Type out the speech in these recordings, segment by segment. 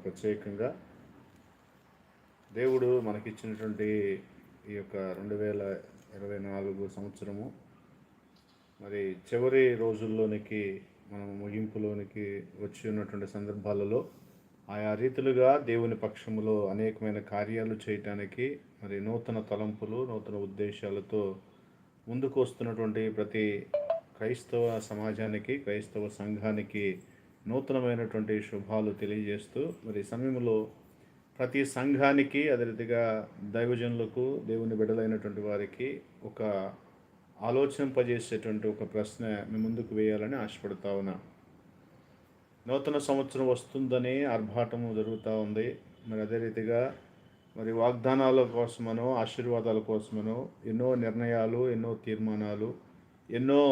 ప్రత్యేకంగా దేవుడు మనకిచ్చినటువంటి ఈ యొక్క రెండు వేల ఇరవై నాలుగు సంవత్సరము మరి చివరి రోజుల్లోనికి మనం ముగింపులోనికి వచ్చి ఉన్నటువంటి సందర్భాలలో ఆయా రీతులుగా దేవుని పక్షములో అనేకమైన కార్యాలు చేయటానికి మరి నూతన తలంపులు నూతన ఉద్దేశాలతో ముందుకు వస్తున్నటువంటి ప్రతి క్రైస్తవ సమాజానికి క్రైస్తవ సంఘానికి నూతనమైనటువంటి శుభాలు తెలియజేస్తూ మరి సమయంలో ప్రతి సంఘానికి అదే రీతిగా దైవజనులకు దేవుని బిడ్డలైనటువంటి వారికి ఒక ఆలోచింపజేసేటువంటి ఒక ప్రశ్న మీ ముందుకు వేయాలని ఆశపడతా ఉన్నా. నూతన సంవత్సరం వస్తుందని ఆర్భాటము జరుగుతూ ఉంది. మరి అదే రీతిగా మరి వాగ్దానాల కోసమనో ఆశీర్వాదాల కోసమనో ఎన్నో నిర్ణయాలు ఎన్నో తీర్మానాలు ఎన్నో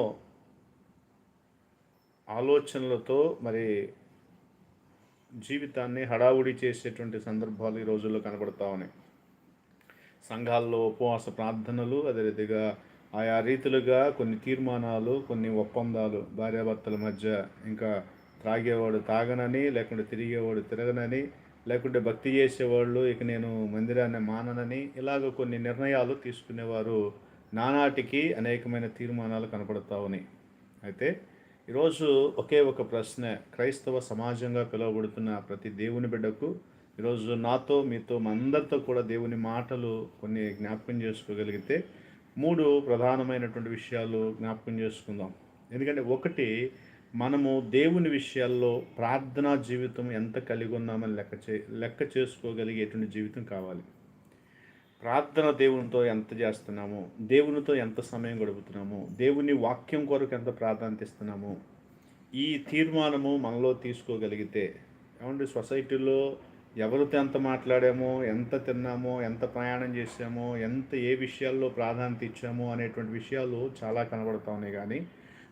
ఆలోచనలతో మరి జీవితాన్ని హడావుడి చేసేటువంటి సందర్భాలు ఈ రోజుల్లో కనబడతా ఉన్నాయి. సంఘాల్లో ఉపవాస ప్రార్థనలు అదే రీతిగా ఆయా రీతులుగా కొన్ని తీర్మానాలు కొన్ని ఒప్పందాలు భార్యాభర్తల మధ్య ఇంకా త్రాగేవాడు తాగనని లేకుంటే తిరిగేవాడు తిరగనని లేకుంటే భక్తి చేసేవాళ్ళు ఇక నేను మందిరాన్ని మాననని ఇలాగ కొన్ని నిర్ణయాలు తీసుకునేవారు. నానాటికి అనేకమైన తీర్మానాలు కనపడతా ఉన్నాయి. అయితే ఈరోజు ఒకే ఒక ప్రశ్న. క్రైస్తవ సమాజంగా పిలువబడుతున్న ప్రతి దేవుని బిడ్డకు ఈరోజు నాతో మీతో అందరితో కూడా దేవుని మాటలు కొన్ని జ్ఞాపకం చేసుకోగలిగితే మూడు ప్రధానమైనటువంటి విషయాలు జ్ఞాపకం చేసుకుందాం. ఎందుకంటే ఒకటి మనము దేవుని విషయాల్లో ప్రార్థనా జీవితం ఎంత కలిగి ఉన్నామని లెక్క చే లెక్క చేసుకోగలిగేటువంటి జీవితం కావాలి. ప్రార్థన దేవునితో ఎంత చేస్తున్నాము? దేవునితో ఎంత సమయం గడుపుతున్నాము? దేవుని వాక్యం కొరకు ఎంత ప్రాధాన్యత ఇస్తున్నాము? ఈ తీర్మానము మనలో తీసుకోగలిగితే ఏమంటే సొసైటీలో ఎవరితో ఎంత మాట్లాడామో ఎంత తిన్నామో ఎంత ప్రయాణం చేసామో ఎంత ఏ విషయాల్లో ప్రాధాన్యత ఇచ్చామో అనేటువంటి విషయాలు చాలా కనబడతా ఉన్నాయి. కానీ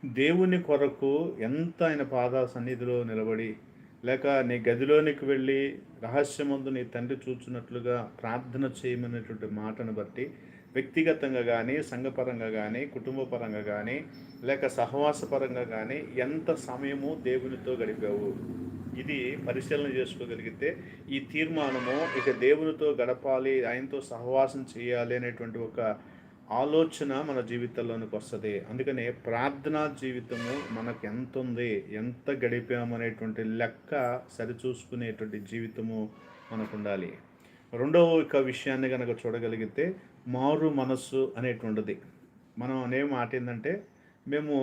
దేవుని కొరకు ఎంత ఆయన పాద సన్నిధిలో నిలబడి లేక నీ గదిలోనికి వెళ్ళి రహస్యమందు నీ తండ్రి చూచున్నట్లుగా ప్రార్థన చేయమనేటువంటి మాటను బట్టి వ్యక్తిగతంగా కానీ సంఘపరంగా కానీ కుటుంబపరంగా కానీ లేక సహవాసపరంగా కానీ ఎంత సమయము దేవునితో గడిపావు? ఇది పరిశీలన చేసుకోగలిగితే ఈ తీర్మానము ఇక దేవునితో గడపాలి ఆయనతో సహవాసం చేయాలి అనేటువంటి ఒక ఆలోచన మన జీవితంలోనికి వస్తుంది. అందుకనే ప్రార్థనా జీవితము మనకు ఎంత ఉంది ఎంత గడిపామనేటువంటి లెక్క సరిచూసుకునేటువంటి జీవితము మనకు ఉండాలి రెండవ ఒక విషయాన్ని కనుక చూడగలిగితే మారు మనస్సు అనేటువంటిది. మనం అనే మాట ఏంటంటే మేము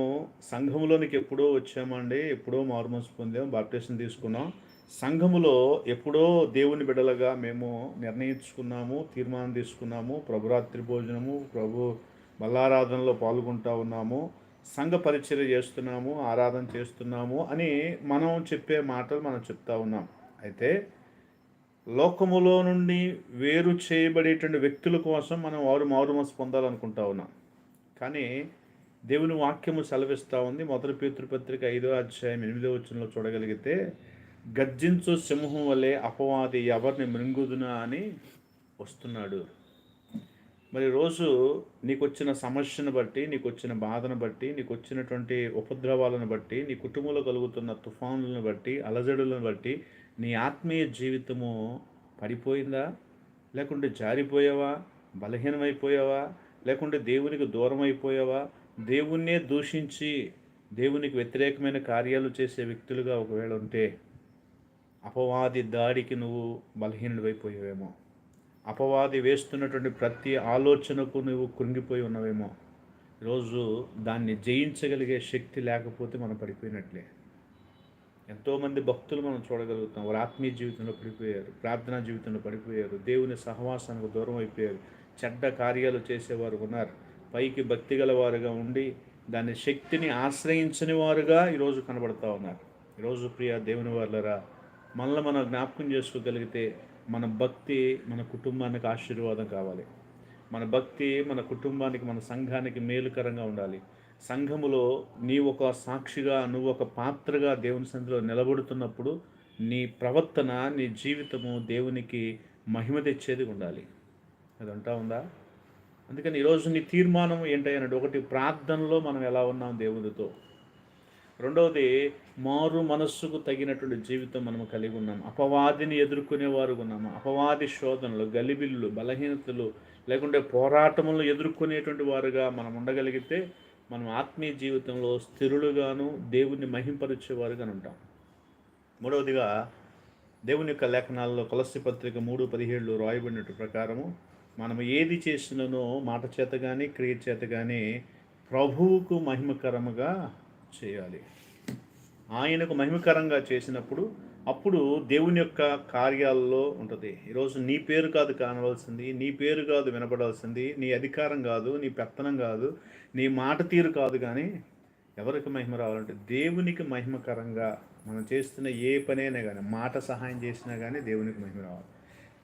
సంఘములోనికి ఎప్పుడో వచ్చామండి ఎప్పుడో మారు మనసు పొందాం బాప్టేషన్ తీసుకున్నాం సంఘములో ఎప్పుడో దేవుని బిడలుగా మేము నిర్ణయించుకున్నాము తీర్మానం తీసుకున్నాము ప్రభురాత్రి భోజనము ప్రభు బల్లారాధనలో పాల్గొంటా ఉన్నాము సంఘ పరిచర్య చేస్తున్నాము ఆరాధన చేస్తున్నాము అని మనం చెప్పే మాటలు మనం చెప్తా ఉన్నాం. అయితే లోకములో నుండి వేరు చేయబడేటువంటి వ్యక్తుల కోసం మనం వారు మారుమనసు పొందాలనుకుంటా ఉన్నాం. కానీ దేవుని వాక్యము సెలవిస్తూ ఉంది. మొదటి పితృపత్రిక ఐదో అధ్యాయం ఎనిమిదో వచనంలో చూడగలిగితే గర్జించు సింహం వలె అపవాది ఎవరిని మృంగుదునా అని వస్తున్నాడు. మరి రోజు నీకు వచ్చిన సమస్యను బట్టి నీకు వచ్చిన బాధను బట్టి నీకు వచ్చినటువంటి ఉపద్రవాలను బట్టి నీ కుటుంబంలో కలుగుతున్న తుఫానులను బట్టి అలజడులను బట్టి నీ ఆత్మీయ జీవితము పడిపోయిందా? లేకుంటే జారిపోయావా? బలహీనమైపోయావా? లేకుంటే దేవునికి దూరం అయిపోయావా దేవుణ్ణే దూషించి దేవునికి వ్యతిరేకమైన కార్యాలు చేసే వ్యక్తులుగా ఒకవేళ ఉంటే అపవాది దాడికి నువ్వు బలహీనుడివైపోయావేమో అపవాది వేస్తున్నటువంటి ప్రతి ఆలోచనకు నువ్వు కృంగిపోయి ఉన్నావేమో. ఈరోజు దాన్ని జయించగలిగే శక్తి లేకపోతే మనం పడిపోయినట్లే. ఎంతోమంది భక్తులు మనం చూడగలుగుతాం వారు ఆత్మీయ జీవితంలో పడిపోయారు. ప్రార్థనా జీవితంలో పడిపోయారు. దేవుని సహవాసానికి దూరం అయిపోయారు. చెడ్డ కార్యాలు చేసేవారు ఉన్నారు. పైకి భక్తి గలవారుగా ఉండి దాని శక్తిని ఆశ్రయించని వారుగా ఈరోజు కనబడతా ఉన్నారు. ఈరోజు ప్రియ దేవుని వాళ్ళరా మనల్ని మనం జ్ఞాపకం చేసుకోగలిగితే మన భక్తి మన కుటుంబానికి ఆశీర్వాదం కావాలి. మన భక్తి మన కుటుంబానికి మన సంఘానికి మేలుకరంగా ఉండాలి. సంఘములో నీ ఒక సాక్షిగా నువ్వు ఒక పాత్రగా దేవుని సంధిలో నిలబడుతున్నప్పుడు నీ ప్రవర్తన నీ జీవితము దేవునికి మహిమ తెచ్చేది ఉండాలి. అది అంటా ఉందా? అందుకని ఈరోజు నీ తీర్మానం ఏంటంటే ఒకటి ప్రార్థనలో మనం ఎలా ఉన్నాం దేవునితో? రెండవది మారు మనస్సుకు తగినటువంటి జీవితం మనము కలిగి ఉన్నాం. అపవాదిని ఎదుర్కొనేవారు ఉన్నాము. అపవాది శోధనలు గలిబిల్లు బలహీనతలు లేకుంటే పోరాటములు ఎదుర్కొనేటువంటి వారుగా మనం ఉండగలిగితే మనం ఆత్మీయ జీవితంలో స్థిరులుగాను దేవుణ్ణి మహింపరిచేవారుగా ఉంటాం. మూడవదిగా దేవుని యొక్క లేఖనాల్లో కొలసి పత్రిక మూడు పదిహేడులో రాయబడినట్టు ప్రకారము మనం ఏది చేసిననో మాట చేత కానీ క్రియ చేత కానీ ప్రభువుకు మహిమకరముగా చేయాలి. ఆయనకు మహిమకరంగా చేసినప్పుడు అప్పుడు దేవుని యొక్క కార్యాలలో ఉంటుంది. ఈరోజు నీ పేరు కాదు కానవలసింది నీ పేరు కాదు వినపడాల్సింది నీ అధికారం కాదు నీ పెత్తనం కాదు నీ మాట తీరు కాదు కానీ ఎవరికి మహిమ రావాలంటే దేవునికి మహిమకరంగా మనం చేస్తున్న ఏ పనైనా కానీ మాట సహాయం చేసినా కానీ దేవునికి మహిమ రావాలి.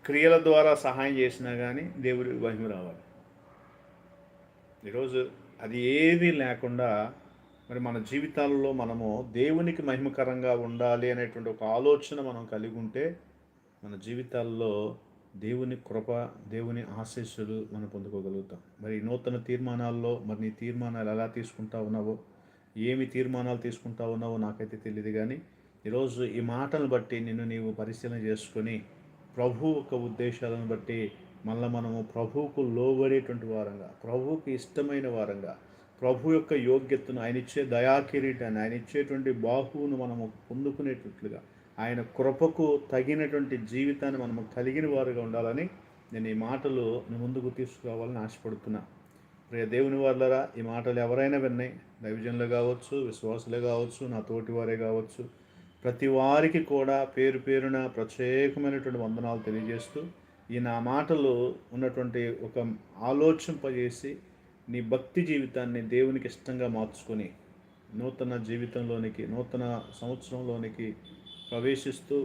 క్రియల ద్వారా సహాయం చేసినా కానీ దేవుడికి మహిమ రావాలి. ఈరోజు అది ఏది లేకుండా మరి మన జీవితాలలో మనము దేవునికి మహిమకరంగా ఉండాలి అనేటువంటి ఒక ఆలోచన మనం కలిగి ఉంటే మన జీవితాల్లో దేవుని కృప దేవుని ఆశీస్సులు మనం పొందుకోగలుగుతాం. మరి నూతన తీర్మానాల్లో మరి నీ తీర్మానాలు ఎలా తీసుకుంటా ఉన్నావో ఏమి తీర్మానాలు తీసుకుంటా ఉన్నావో నాకైతే తెలియదు కానీ ఈరోజు ఈ మాటలను బట్టి నిన్ను నీవు పరిశీలన చేసుకొని ప్రభు యొక్క ఉద్దేశాలను బట్టి మళ్ళీ మనము ప్రభువుకు లోబడేటువంటి వారంగా ప్రభువుకి ఇష్టమైన వారంగా ప్రభు యొక్క యోగ్యతను ఆయన ఇచ్చే దయాకిరీటాన్ని ఆయన ఇచ్చేటువంటి బాహువును మనము పొందుకునేటట్లుగా ఆయన కృపకు తగినటువంటి జీవితాన్ని మనము కలిగిన వారుగా ఉండాలని నేను ఈ మాటలు ముందుకు తీసుకురావాలని ఆశపడుతున్నా. ప్రియ దేవుని వాళ్ళరా ఈ మాటలు ఎవరైనా విన్నాయి? దైవజనులు కావచ్చు విశ్వాసులే కావచ్చు నా తోటి వారే కావచ్చు. ప్రతి వారికి కూడా పేరు పేరున ప్రత్యేకమైనటువంటి వందనాలు తెలియజేస్తూ ఈ నా మాటలు ఉన్నటువంటి ఒక ఆలోచింపజేసి నీ భక్తి జీవితాన్ని దేవునికి ఇష్టంగా మార్చుకొని నూతన జీవితంలోనికి నూతన సంవత్సరంలోనికి ప్రవేశిస్తూ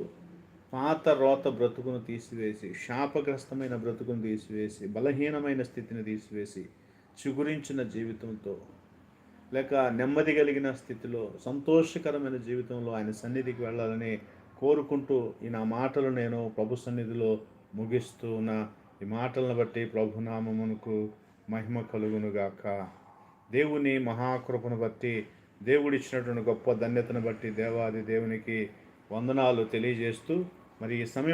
పాత రోత బ్రతుకును తీసివేసి శాపగ్రస్తమైన బ్రతుకును తీసివేసి బలహీనమైన స్థితిని తీసివేసి చిగురించిన జీవితంతో లేక నెమ్మది కలిగిన స్థితిలో సంతోషకరమైన జీవితంలో ఆయన సన్నిధికి వెళ్ళాలని కోరుకుంటూ ఈ నా మాటలు నేను ప్రభు సన్నిధిలో ముగిస్తూ ఉన్న ఈ మాటలను బట్టి ప్రభునామమునకు మహిమ కలుగునుగాక దేవుని మహాకృపను బట్టి దేవుడిచ్చినటువంటి గొప్ప ధన్యతను బట్టి దేవాది దేవునికి వందనాలు తెలియజేస్తూ మరి ఈ సమయం